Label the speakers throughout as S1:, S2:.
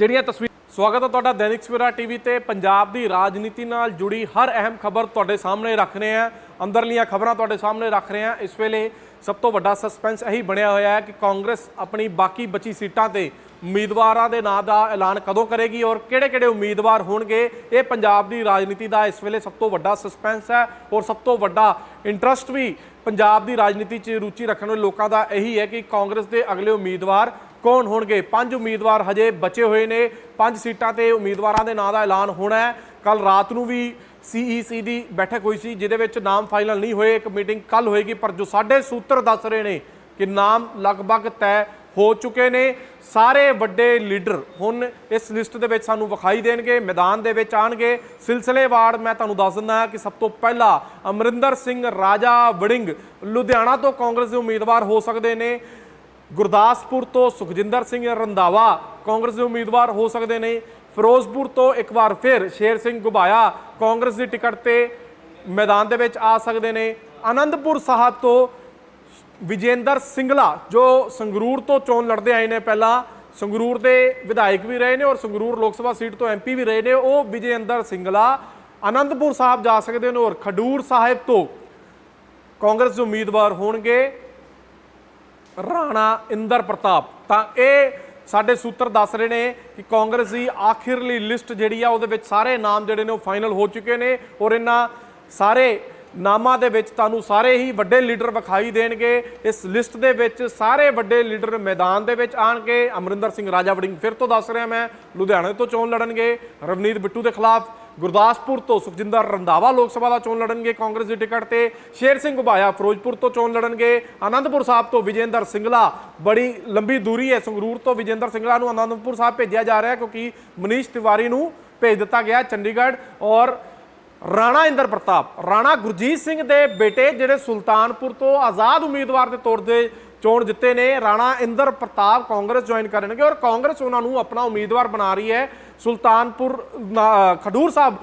S1: ਜਿਹੜੀਆਂ ਤਸਵੀਰ ਸਵਾਗਤ ਹੈ ਤੁਹਾਡਾ ਦੈਨਿਕ ਸਵੇਰਾ ਟੀਵੀ ਤੇ। ਪੰਜਾਬ ਦੀ ਰਾਜਨੀਤੀ ਨਾਲ ਜੁੜੀ ਹਰ ਅਹਿਮ ਖਬਰ ਤੁਹਾਡੇ ਸਾਹਮਣੇ ਰੱਖ ਰਹੇ ਹਾਂ। ਅੰਦਰਲੀਆਂ ਖਬਰਾਂ ਤੁਹਾਡੇ ਸਾਹਮਣੇ ਰੱਖ ਰਹੇ ਹਾਂ। ਇਸ ਵੇਲੇ ਸਭ ਤੋਂ ਵੱਡਾ ਸਸਪੈਂਸ ਇਹੀ ਬਣਿਆ ਹੋਇਆ ਹੈ ਕਿ ਕਾਂਗਰਸ ਆਪਣੀ ਬਾਕੀ ਬਚੀ ਸੀਟਾਂ ਤੇ ਉਮੀਦਵਾਰਾਂ ਦੇ ਨਾਂ ਦਾ ਐਲਾਨ ਕਦੋਂ ਕਰੇਗੀ ਔਰ ਕਿਹੜੇ-ਕਿਹੜੇ ਉਮੀਦਵਾਰ ਹੋਣਗੇ? ਇਹ ਪੰਜਾਬ ਦੀ ਰਾਜਨੀਤੀ ਦਾ ਇਸ ਵੇਲੇ ਸਭ ਤੋਂ ਵੱਡਾ ਸਸਪੈਂਸ ਹੈ ਔਰ ਸਭ ਤੋਂ ਵੱਡਾ ਇੰਟਰਸਟ ਵੀ ਪੰਜਾਬ ਦੀ ਰਾਜਨੀਤੀ 'ਚ ਰੁਚੀ ਰੱਖਣ ਵਾਲੇ ਲੋਕਾਂ ਦਾ ਇਹੀ ਹੈ ਕਿ ਕਾਂਗਰਸ ਦੇ ਅਗਲੇ ਉਮੀਦਵਾਰ ਕੌਣ ਹੋਣਗੇ? ਪੰਜ ਉਮੀਦਵਾਰ ਹਜੇ ਬਚੇ ਹੋਏ ਨੇ। ਪੰਜ ਸੀਟਾਂ ਤੇ ਉਮੀਦਵਾਰਾਂ ਦੇ ਨਾਂ ਦਾ ਐਲਾਨ ਹੋਣਾ ਹੈ। ਕੱਲ ਰਾਤ ਨੂੰ ਵੀ ਸੀਈਸੀ ਦੀ ਬੈਠਕ ਹੋਈ ਸੀ, ਜਿਹਦੇ ਵਿੱਚ ਨਾਮ ਫਾਈਨਲ ਨਹੀਂ ਹੋਏ। ਇੱਕ ਮੀਟਿੰਗ ਕੱਲ ਹੋਏਗੀ, ਪਰ ਜੋ ਸਾਡੇ ਸੂਤਰ ਦੱਸ ਰਹੇ ਨੇ ਕਿ ਨਾਮ ਲਗਭਗ ਤੈਅ ਹੋ ਚੁੱਕੇ ਨੇ। ਸਾਰੇ ਵੱਡੇ ਲੀਡਰ ਹੁਣ ਇਸ ਲਿਸਟ ਦੇ ਵਿੱਚ ਸਾਨੂੰ ਵਿਖਾਈ ਦੇਣਗੇ, ਮੈਦਾਨ ਦੇ ਵਿੱਚ ਆਣਗੇ। ਸਿਲਸਿਲੇਵਾਰ ਮੈਂ ਤੁਹਾਨੂੰ ਦੱਸ ਦਿੰਦਾ ਕਿ ਸਭ ਤੋਂ ਪਹਿਲਾਂ ਅਮਰਿੰਦਰ ਸਿੰਘ ਰਾਜਾ ਵੜਿੰਗ ਲੁਧਿਆਣਾ ਤੋਂ ਕਾਂਗਰਸ ਦੇ ਉਮੀਦਵਾਰ ਹੋ ਸਕਦੇ ਨੇ। ਗੁਰਦਾਸਪੁਰ ਤੋਂ ਸੁਖਜਿੰਦਰ ਸਿੰਘ ਰੰਧਾਵਾ ਕਾਂਗਰਸ ਦੇ ਉਮੀਦਵਾਰ ਹੋ ਸਕਦੇ ਨੇ। ਫਿਰੋਜ਼ਪੁਰ ਤੋਂ ਇੱਕ ਵਾਰ ਫਿਰ ਸ਼ੇਰ ਸਿੰਘ ਗੁਬਾਇਆ ਕਾਂਗਰਸ ਦੀ ਟਿਕਟ ਤੇ ਮੈਦਾਨ ਦੇ ਵਿੱਚ ਆ ਸਕਦੇ ਨੇ। ਆਨੰਦਪੁਰ ਸਾਹਿਬ ਤੋਂ ਵਿਜੇਂਦਰ ਸਿੰਗਲਾ, ਜੋ ਸੰਗਰੂਰ ਤੋਂ ਚੋਣ ਲੜਦੇ ਆਏ ਨੇ ਪਹਿਲਾਂ। ਸੰਗਰੂਰ ਦੇ ਵਿਧਾਇਕ ਵੀ ਰਹੇ ਨੇ ਔਰ ਸੰਗਰੂਰ ਲੋਕ ਸਭਾ ਸੀਟ ਤੋਂ ਐਮਪੀ ਵੀ ਰਹੇ ਨੇ। ਉਹ ਵਿਜੇਂਦਰ ਸਿੰਗਲਾ, ਆਨੰਦਪੁਰ ਸਾਹਿਬ ਜਾ ਸਕਦੇ ਨੇ ਔਰ ਖਡੂਰ ਸਾਹਿਬ ਤੋਂ ਕਾਂਗਰਸ ਦੇ ਉਮੀਦਵਾਰ ਹੋਣਗੇ। ਰਾਣਾ ਇੰਦਰ ਪ੍ਰਤਾਪ। ਤਾਂ ਇਹ ਸਾਡੇ ਸੂਤਰ ਦੱਸ ਰਹੇ ਨੇ ਕਿ ਕਾਂਗਰਸ ਦੀ ਆਖਿਰਲੀ ਲਿਸਟ ਜਿਹੜੀ ਆ, ਉਹਦੇ ਵਿੱਚ ਸਾਰੇ ਨਾਮ ਜਿਹੜੇ ਨੇ ਉਹ ਫਾਈਨਲ ਹੋ ਚੁੱਕੇ ਨੇ ਔਰ ਇਹਨਾਂ ਸਾਰੇ ਨਾਮਾਂ ਦੇ ਵਿੱਚ ਤੁਹਾਨੂੰ ਸਾਰੇ ਹੀ ਵੱਡੇ ਲੀਡਰ ਵਿਖਾਈ ਦੇਣਗੇ। ਇਸ ਲਿਸਟ ਦੇ ਵਿੱਚ ਸਾਰੇ ਵੱਡੇ ਲੀਡਰ ਮੈਦਾਨ ਦੇ ਵਿੱਚ ਆਣਗੇ। ਅਮਰਿੰਦਰ ਸਿੰਘ ਰਾਜਾ ਵੜਿੰਗ ਫਿਰ ਤੋਂ ਦੱਸ ਰਿਹਾ ਮੈਂ, ਲੁਧਿਆਣੇ ਤੋਂ ਚੋਣ ਲੜਨਗੇ। ਰਵਨੀਤ ਬਿੱਟੂ ਦੇ ਖਿਲਾਫ ਗੁਰਦਾਸਪੁਰ ਤੋਂ ਸੁਖਜਿੰਦਰ ਰੰਧਾਵਾ ਲੋਕ ਸਭਾ ਦਾ ਚੋਣ ਲੜਨਗੇ ਕਾਂਗਰਸ ਦੀ ਟਿਕਟ ਤੇ। ਸ਼ੇਰ ਸਿੰਘ ਘੁਬਾਇਆ ਫਿਰੋਜ਼ਪੁਰ ਤੋਂ ਚੋਣ ਲੜਨਗੇ। ਆਨੰਦਪੁਰ ਸਾਹਿਬ ਤੋਂ ਵਿਜੇਂਦਰ ਸਿੰਗਲਾ, ਬੜੀ ਲੰਬੀ ਦੂਰੀ ਹੈ। ਸੰਗਰੂਰ ਤੋਂ ਵਿਜੇਂਦਰ ਸਿੰਗਲਾ ਨੂੰ ਆਨੰਦਪੁਰ ਸਾਹਿਬ ਭੇਜਿਆ ਜਾ ਰਿਹਾ ਕਿਉਂਕਿ ਮਨੀਸ਼ ਤਿਵਾਰੀ ਨੂੰ ਭੇਜ ਦਿੱਤਾ ਗਿਆ ਚੰਡੀਗੜ੍ਹ ਔਰ ਰਾਣਾ ਇੰਦਰ ਪ੍ਰਤਾਪ, ਰਾਣਾ ਗੁਰਜੀਤ ਸਿੰਘ ਦੇ ਬੇਟੇ ਜਿਹੜੇ ਸੁਲਤਾਨਪੁਰ ਤੋਂ ਆਜ਼ਾਦ ਉਮੀਦਵਾਰ ਦੇ ਤੌਰ ਤੇ ਚੋਣ ਜਿੱਤੇ ਨੇ, ਰਾਣਾ ਇੰਦਰ ਪ੍ਰਤਾਪ ਕਾਂਗਰਸ ਜੁਆਇਨ ਕਰਨਗੇ ਔਰ ਕਾਂਗਰਸ ਉਹਨਾਂ ਨੂੰ ਆਪਣਾ ਉਮੀਦਵਾਰ ਬਣਾ ਰਹੀ ਹੈ ਸੁਲਤਾਨਪੁਰ ਖਡੂਰ ਸਾਹਿਬ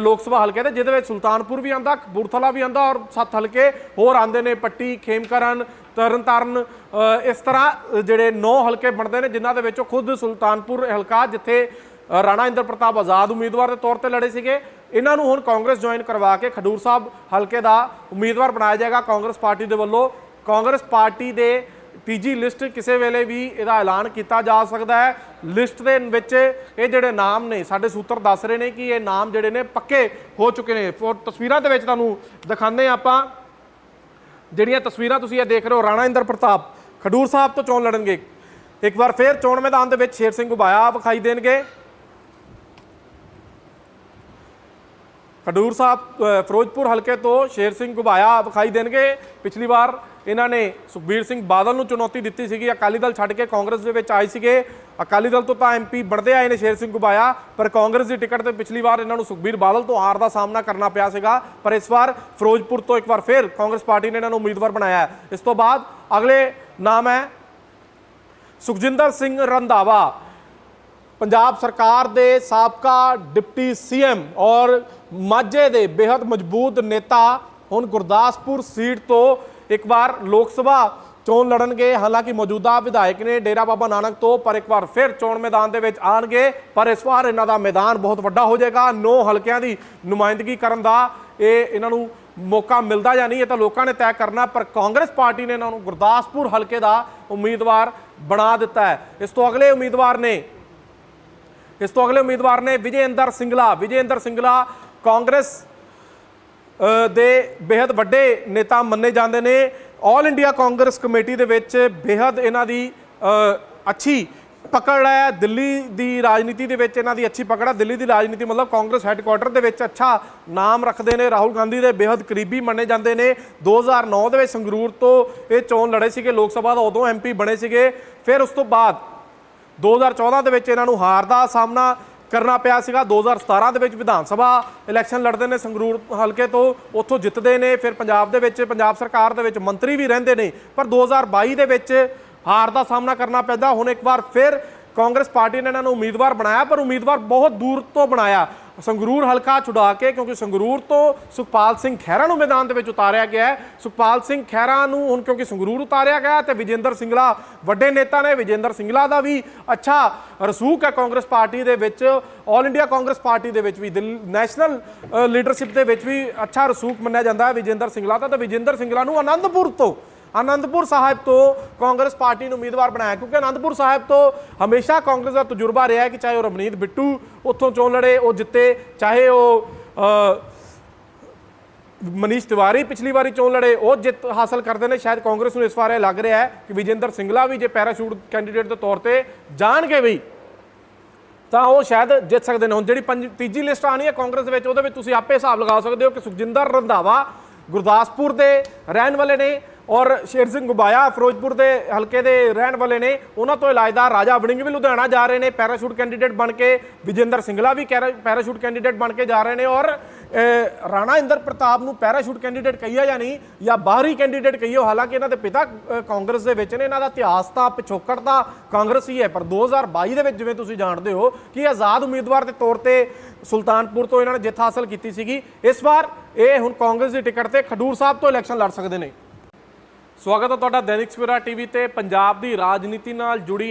S1: ਲੋਕ ਸਭਾ ਹਲਕੇ ਦੇ, ਜਿਹਦੇ ਵਿੱਚ ਸੁਲਤਾਨਪੁਰ ਵੀ ਆਂਦਾ, ਕਪੂਰਥਲਾ ਵੀ ਆਂਦਾ ਔਰ ਸੱਤ ਹਲਕੇ ਹੋਰ ਆਂਦੇ ਨੇ, ਪੱਟੀ, ਖੇਮਕਰਨ, ਤਰਨਤਾਰਨ ਇਸ ਤਰ੍ਹਾਂ ਜਿਹੜੇ 9 ਹਲਕੇ ਬਣਦੇ ਨੇ, ਜਿਨ੍ਹਾਂ ਦੇ ਵਿੱਚੋਂ ਖੁਦ ਸੁਲਤਾਨਪੁਰ ਹਲਕਾ ਜਿੱਥੇ ਰਾਣਾ ਇੰਦਰ ਪ੍ਰਤਾਪ ਆਜ਼ਾਦ ਉਮੀਦਵਾਰ ਦੇ ਤੌਰ ਤੇ ਲੜੇ ਸੀਗੇ ਇਹਨਾਂ ਨੂੰ ਹੁਣ ਕਾਂਗਰਸ ਜੁਆਇਨ ਕਰਵਾ ਕੇ ਖਡੂਰ ਸਾਹਿਬ ਹਲਕੇ ਦਾ ਉਮੀਦਵਾਰ ਬਣਾਇਆ ਜਾਏਗਾ ਕਾਂਗਰਸ ਪਾਰਟੀ ਦੇ ਵੱਲੋਂ। ਕਾਂਗਰਸ ਪਾਰਟੀ ਦੇ ਤੀਜੀ ਲਿਸਟ ਕਿਸੇ ਵੇਲੇ ਵੀ ਇਹਦਾ ਐਲਾਨ ਕੀਤਾ ਜਾ ਸਕਦਾ ਹੈ। ਲਿਸਟ ਦੇ ਵਿੱਚ ਇਹ ਜਿਹੜੇ ਨਾਮ ਨੇ, ਸਾਡੇ ਸੂਤਰ ਦੱਸ ਰਹੇ ਨੇ ਕਿ ਇਹ ਨਾਮ ਜਿਹੜੇ ਨੇ ਪੱਕੇ ਹੋ ਚੁੱਕੇ ਨੇ। ਫੋ ਤਸਵੀਰਾਂ ਦੇ ਵਿੱਚ ਤੁਹਾਨੂੰ ਦਿਖਾਉਂਦੇ ਹਾਂ ਆਪਾਂ। ਜਿਹੜੀਆਂ ਤਸਵੀਰਾਂ ਤੁਸੀਂ ਇਹ ਦੇਖ ਰਹੇ ਹੋ, ਰਾਣਾ ਇੰਦਰ ਪ੍ਰਤਾਪ ਖਡੂਰ ਸਾਹਿਬ ਤੋਂ ਚੋਣ ਲੜਨਗੇ। ਇੱਕ ਵਾਰ ਫੇਰ ਚੋਣ ਮੈਦਾਨ ਦੇ ਵਿੱਚ ਸ਼ੇਰ ਸਿੰਘ ਉਬਾਇਆ ਵਿਖਾਈ ਦੇਣਗੇ। ਖਡੂਰ ਸਾਹਿਬ ਫਿਰੋਜ਼ਪੁਰ ਹਲਕੇ ਤੋਂ ਸ਼ੇਰ ਸਿੰਘ ਗੁਬਾਇਆ ਵਿਖਾਈ ਦੇਣਗੇ। ਪਿਛਲੀ ਵਾਰ ਇਹਨਾਂ ਨੇ ਸੁਖਬੀਰ ਸਿੰਘ ਬਾਦਲ ਨੂੰ ਚੁਣੌਤੀ ਦਿੱਤੀ ਸੀਗੀ। ਅਕਾਲੀ ਦਲ ਛੱਡ ਕੇ ਕਾਂਗਰਸ ਦੇ ਵਿੱਚ ਆਏ ਸੀਗੇ। ਅਕਾਲੀ ਦਲ ਤੋਂ ਤਾਂ ਐਮਪੀ ਬਣਦੇ ਆਏ ਨੇ ਸ਼ੇਰ ਸਿੰਘ ਗੁਬਾਇਆ ਪਰ ਕਾਂਗਰਸ ਦੀ ਟਿਕਟ ਤੇ ਪਿਛਲੀ ਵਾਰ ਇਹਨਾਂ ਨੂੰ ਸੁਖਬੀਰ ਬਾਦਲ ਤੋਂ ਹਾਰ ਦਾ ਸਾਹਮਣਾ ਕਰਨਾ ਪਿਆ ਸੀਗਾ। ਪਰ ਇਸ ਵਾਰ ਫਿਰੋਜ਼ਪੁਰ ਤੋਂ ਇੱਕ ਵਾਰ ਫਿਰ ਕਾਂਗਰਸ ਪਾਰਟੀ ਨੇ ਇਹਨਾਂ ਨੂੰ ਉਮੀਦਵਾਰ ਬਣਾਇਆ ਹੈ। ਇਸ ਤੋਂ ਬਾਅਦ ਅਗਲੇ ਨਾਮ ਹੈ ਸੁਖਜਿੰਦਰ ਸਿੰਘ ਰੰਧਾਵਾ। ਪੰਜਾਬ ਸਰਕਾਰ ਦੇ ਸਾਬਕਾ ਡਿਪਟੀ ਸੀਐਮ ਔਰ ਮਾਝੇ ਦੇ ਬੇहद ਮਜ਼ਬੂਤ ਨੇਤਾ ਹੁਣ ਗੁਰਦਾਸਪੁਰ ਸੀਟ ਤੋਂ ਇੱਕ ਵਾਰ ਲੋਕ ਸਭਾ ਚੋਣ ਲੜਨਗੇ। ਹਾਲਾਂਕਿ ਮੌਜੂਦਾ ਵਿਧਾਇਕ ਨੇ ਡੇਰਾ ਬਾਬਾ ਨਾਨਕ ਤੋਂ, ਪਰ ਇੱਕ ਵਾਰ ਫਿਰ ਚੋਣ ਮੈਦਾਨ ਦੇ ਵਿੱਚ ਆਣਗੇ। ਪਰ ਇਸ ਵਾਰ ਇਹਨਾਂ ਦਾ ਮੈਦਾਨ ਬਹੁਤ ਵੱਡਾ ਹੋ ਜਾਏਗਾ। ਨੌ ਹਲਕਿਆਂ ਦੀ ਨੁਮਾਇੰਦਗੀ ਕਰਨ ਦਾ ਇਹ ਇਹਨਾਂ ਨੂੰ ਮੌਕਾ ਮਿਲਦਾ ਜਾਂ ਨਹੀਂ, ਇਹ ਤਾਂ ਲੋਕਾਂ ਨੇ ਤੈਅ ਕਰਨਾ। ਪਰ ਕਾਂਗਰਸ ਪਾਰਟੀ ਨੇ ਇਹਨਾਂ ਨੂੰ ਗੁਰਦਾਸਪੁਰ ਹਲਕੇ ਦਾ ਉਮੀਦਵਾਰ ਬਣਾ ਦਿੱਤਾ ਹੈ। ਇਸ ਤੋਂ ਅਗਲੇ ਉਮੀਦਵਾਰ ਨੇ ਇਸ ਤੋਂ ਅਗਲੇ ਉਮੀਦਵਾਰ ਨੇ ਵਿਜੇਂਦਰ ਸਿੰਗਲਾ। ਵਿਜੇਂਦਰ ਸਿੰਗਲਾ ਕਾਂਗਰਸ ਦੇ ਬੇहद ਵੱਡੇ ਨੇਤਾ ਮੰਨੇ ਜਾਂਦੇ ਨੇ। ਆਲ ਇੰਡੀਆ ਕਾਂਗਰਸ ਕਮੇਟੀ ਦੇ ਵਿੱਚ ਬੇहद ਇਹਨਾਂ ਦੀ ਅੱਛੀ ਪਕੜ ਹੈ। ਦਿੱਲੀ ਦੀ ਰਾਜਨੀਤੀ ਦੇ ਵਿੱਚ ਇਹਨਾਂ ਦੀ ਅੱਛੀ ਪਕੜ ਹੈ। ਦਿੱਲੀ ਦੀ ਰਾਜਨੀਤੀ ਮਤਲਬ ਕਾਂਗਰਸ ਹੈੱਡਕੁਆਰਟਰ ਦੇ ਵਿੱਚ ਅੱਛਾ ਨਾਮ ਰੱਖਦੇ ਨੇ। ਰਾਹੁਲ ਗਾਂਧੀ ਦੇ ਬੇहद ਕਰੀਬੀ ਮੰਨੇ ਜਾਂਦੇ ਨੇ। 2009 ਦੇ ਵਿੱਚ ਸੰਗਰੂਰ ਤੋਂ ਇਹ ਚੋਣ ਲੜੇ ਸੀਗੇ। ਲੋਕ ਸਭਾ ਦਾ ਉਦੋਂ ਐਮਪੀ ਬਣੇ ਸੀਗੇ। ਫਿਰ ਉਸ ਤੋਂ ਬਾਅਦ 2014 ਦੇ ਵਿੱਚ ਇਹਨਾਂ ਨੂੰ ਹਾਰ ਦਾ ਸਾਹਮਣਾ ਕਰਨਾ ਪਿਆ ਸੀਗਾ। 2017 ਦੇ ਵਿੱਚ ਵਿਧਾਨ ਸਭਾ ਇਲੈਕਸ਼ਨ ਲੜਦੇ ਨੇ ਸੰਗਰੂਰ ਹਲਕੇ ਤੋਂ, ਉੱਥੋਂ ਜਿੱਤਦੇ ਨੇ। ਫਿਰ ਪੰਜਾਬ ਦੇ ਵਿੱਚ, ਪੰਜਾਬ ਸਰਕਾਰ ਦੇ ਵਿੱਚ ਮੰਤਰੀ ਵੀ ਰਹਿੰਦੇ ਨੇ। ਪਰ 2022 ਦੇ ਵਿੱਚ ਹਾਰ ਦਾ ਸਾਹਮਣਾ ਕਰਨਾ ਪੈਂਦਾ। ਹੁਣ ਇੱਕ ਵਾਰ ਫਿਰ ਕਾਂਗਰਸ ਪਾਰਟੀ ਨੇ ਇਹਨਾਂ ਨੂੰ ਉਮੀਦਵਾਰ ਬਣਾਇਆ, ਪਰ ਉਮੀਦਵਾਰ ਬਹੁਤ ਦੂਰ ਤੋਂ ਬਣਾਇਆ। ਸੰਗਰੂਰ ਹਲਕਾ ਛੁਡਾ ਕੇ, ਕਿਉਂਕਿ ਸੰਗਰੂਰ ਤੋਂ ਸੁਖਪਾਲ ਸਿੰਘ ਖਹਿਰਾ ਨੂੰ ਮੈਦਾਨ ਦੇ ਵਿੱਚ ਉਤਾਰਿਆ ਗਿਆ ਹੈ। ਸੁਖਪਾਲ ਸਿੰਘ ਖਹਿਰਾ ਨੂੰ ਹੁਣ ਕਿਉਂਕਿ ਸੰਗਰੂਰ ਉਤਾਰਿਆ ਗਿਆ ਤੇ ਵਿਜੇਂਦਰ ਸਿੰਗਲਾ ਵੱਡੇ ਨੇਤਾ ਨੇ। ਵਿਜੇਂਦਰ ਸਿੰਗਲਾ ਦਾ ਵੀ ਅੱਛਾ ਰਸੂਖ ਹੈ ਕਾਂਗਰਸ ਪਾਰਟੀ ਦੇ ਵਿੱਚ ਆਲ ਇੰਡੀਆ ਕਾਂਗਰਸ ਪਾਰਟੀ ਦੇ ਵਿੱਚ ਵੀ, ਦਿੱਲੀ- ਨੈਸ਼ਨਲ ਲੀਡਰਸ਼ਿਪ ਦੇ ਵਿੱਚ ਵੀ ਅੱਛਾ ਰਸੂਖ ਮੰਨਿਆ ਜਾਂਦਾ ਹੈ ਵਿਜੇਂਦਰ ਸਿੰਗਲਾ ਦਾ। ਤੇ ਵਿਜੇਂਦਰ ਸਿੰਗਲਾ ਨੂੰ ਆਨੰਦਪੁਰ ਤੋਂ ਆਨੰਦਪੁਰ ਸਾਹਿਬ ਤੋਂ ਕਾਂਗਰਸ ਪਾਰਟੀ ਨੂੰ ਉਮੀਦਵਾਰ ਬਣਾਇਆ। ਕਿਉਂਕਿ ਆਨੰਦਪੁਰ ਸਾਹਿਬ ਤੋਂ ਹਮੇਸ਼ਾ ਕਾਂਗਰਸ ਦਾ ਤਜਰਬਾ ਰਿਹਾ ਕਿ ਚਾਹੇ ਉਹ ਰਵਨੀਤ ਬਿੱਟੂ ਉੱਥੋਂ ਚੋਣ ਲੜੇ, ਉਹ ਜਿੱਤੇ, ਚਾਹੇ ਉਹ ਮਨੀਸ਼ ਤਿਵਾਰੀ ਪਿਛਲੀ ਵਾਰੀ ਚੋਣ ਲੜੇ, ਉਹ ਜਿੱਤ ਹਾਸਲ ਕਰਦੇ ਨੇ। ਸ਼ਾਇਦ ਕਾਂਗਰਸ ਨੂੰ ਇਸ ਵਾਰ ਇਹ ਲੱਗ ਰਿਹਾ ਹੈ ਕਿ ਵਿਜੇਂਦਰ ਸਿੰਗਲਾ ਵੀ ਜੇ ਪੈਰਾਸ਼ੂਟ ਕੈਂਡੀਡੇਟ ਦੇ ਤੌਰ ਤੇ ਜਾਣਗੇ ਵੀ, ਤਾਂ ਉਹ ਸ਼ਾਇਦ ਜਿੱਤ ਸਕਦੇ ਨੇ। ਹੁਣ ਜਿਹੜੀ ਪੰਜ, ਤੀਜੀ ਲਿਸਟ ਆਣੀ ਹੈ ਕਾਂਗਰਸ ਵਿੱਚ, ਉਹਦੇ ਵਿੱਚ ਤੁਸੀਂ ਆਪੇ ਹਿਸਾਬ ਲਗਾ ਸਕਦੇ ਹੋ ਕਿ ਸੁਖਜਿੰਦਰ ਰੰਧਾਵਾ ਗੁਰਦਾਸਪੁਰ ਦੇ ਰਹਿਣ ਵਾਲੇ ਨੇ ਔਰ ਸ਼ੇਰ ਸਿੰਘ ਗੁਬਾਇਆ ਫਿਰੋਜ਼ਪੁਰ ਦੇ ਹਲਕੇ ਦੇ ਰਹਿਣ ਵਾਲੇ ਨੇ, ਉਹਨਾਂ ਤੋਂ ਇਲਾਜਦਾਰ ਰਾਜਾ ਵੜਿੰਗ ਵੀ ਲੁਧਿਆਣਾ ਜਾ ਰਹੇ ਨੇ, ਪੈਰਾਸ਼ੂਟ ਕੈਂਡੀਡੇਟ ਬਣ ਕੇ ਵਿਜੇਂਦਰ ਸਿੰਗਲਾ ਵੀ ਕੈਰਾ- ਪੈਰਾਸ਼ੂਟ ਕੈਂਡੀਡੇਟ ਬਣ ਕੇ ਜਾ ਰਹੇ ਨੇ ਔਰ ਰਾਣਾ ਇੰਦਰ ਪ੍ਰਤਾਪ ਨੂੰ ਪੈਰਾਸ਼ੂਟ ਕੈਂਡੀਡੇਟ ਕਹੀਆ ਜਾਂ ਨਹੀਂ, ਜਾਂ ਬਾਹਰੀ ਕੈਂਡੀਡੇਟ ਕਹੀਓ ਹਾਲਾਂਕਿ ਇਹਨਾਂ ਦੇ ਪਿਤਾ ਕਾਂਗਰਸ ਦੇ ਵਿੱਚ ਨੇ, ਇਹਨਾਂ ਦਾ ਇਤਿਹਾਸ ਤਾਂ ਪਿਛੋਕੜ ਦਾ ਕਾਂਗਰਸ ਹੀ ਹੈ, ਪਰ 2022 ਦੇ ਵਿੱਚ ਜਿਵੇਂ ਤੁਸੀਂ ਜਾਣਦੇ ਹੋ ਕਿ ਆਜ਼ਾਦ ਉਮੀਦਵਾਰ ਦੇ ਤੌਰ ਤੇ ਸੁਲਤਾਨਪੁਰ ਤੋਂ ਇਹਨਾਂ ਨੇ ਜਿੱਤ ਹਾਸਲ ਕੀਤੀ ਸੀਗੀ, ਇਸ ਵਾਰ ਇਹ ਹੁਣ ਕਾਂਗਰਸ ਦੀ ਟਿਕਟ ਤੇ ਖਡੂਰ ਸਾਹਿਬ ਤੋਂ ਇਲੈਕਸ਼ਨ ਲੜ ਸਕਦੇ ਨੇ। ਸਵਾਗਤ ਹੈ ਤੁਹਾਡਾ ਦੈਨਿਕ ਸਵੇਰਾ ਟੀਵੀ ਤੇ। ਪੰਜਾਬ ਦੀ ਰਾਜਨੀਤੀ ਨਾਲ ਜੁੜੀ